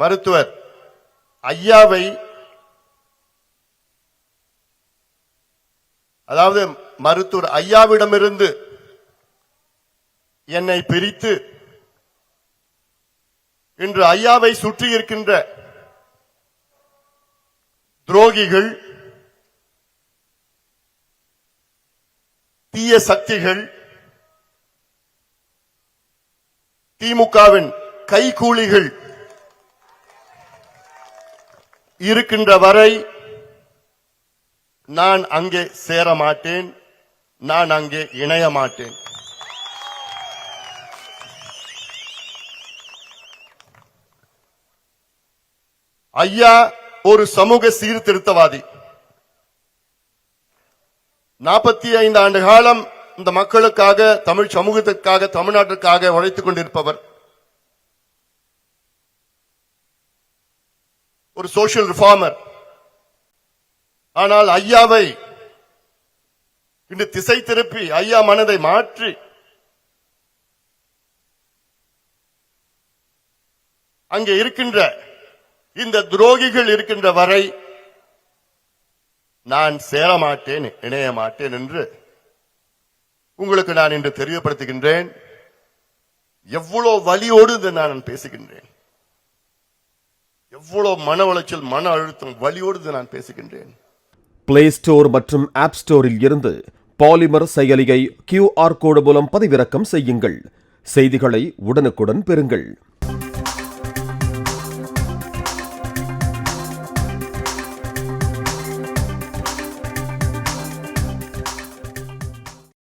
மருத்துவர் ஐயாவை அதாவது மருத்துவர் ஐயாவிடமிருந்து என்னை பிரித்து இன்று ஐயாவை சுற்றி இருக்கின்ற துரோகிகள் தீய சக்திகள் திமுகவின் கைகூலிகள் இருக்கின்ற வரை நான் அங்கே சேர மாட்டேன் நான் அங்கே இணைய மாட்டேன் ஐயா ஒரு சமூக சீர்திருத்தவாதி. நாற்பத்தி ஐந்து ஆண்டு காலம் இந்த மக்களுக்காக தமிழ் சமூகத்திற்காக தமிழ்நாட்டிற்காக உழைத்துக் கொண்டிருப்பவர். ஒரு சோசியல் ரிஃபார்மர் ஆனால் ஐயாவை இன்று திசை திருப்பி ஐயா மனதை மாற்றி அங்கே இருக்கின்ற இந்த துரோகிகள் இருக்கின்ற வரை நான் சேர மாட்டேன் இணைய மாட்டேன் என்று உங்களுக்கு நான் இன்று தெரியப்படுத்துகின்றேன். எவ்வளவு வலியோடு நான் பேசுகின்றேன். எவ்வளவு மன உளைச்சல் மன அழுத்தம் வலியோடு நான் பேசுகின்றேன். பிளே ஸ்டோர் மற்றும் ஆப் ஸ்டோரில் இருந்து பாலிமர் செயலியை கியூஆர் கோடு மூலம் பதிவிறக்கம் செய்யுங்கள். செய்திகளை உடனுக்குடன் பெறுங்கள்.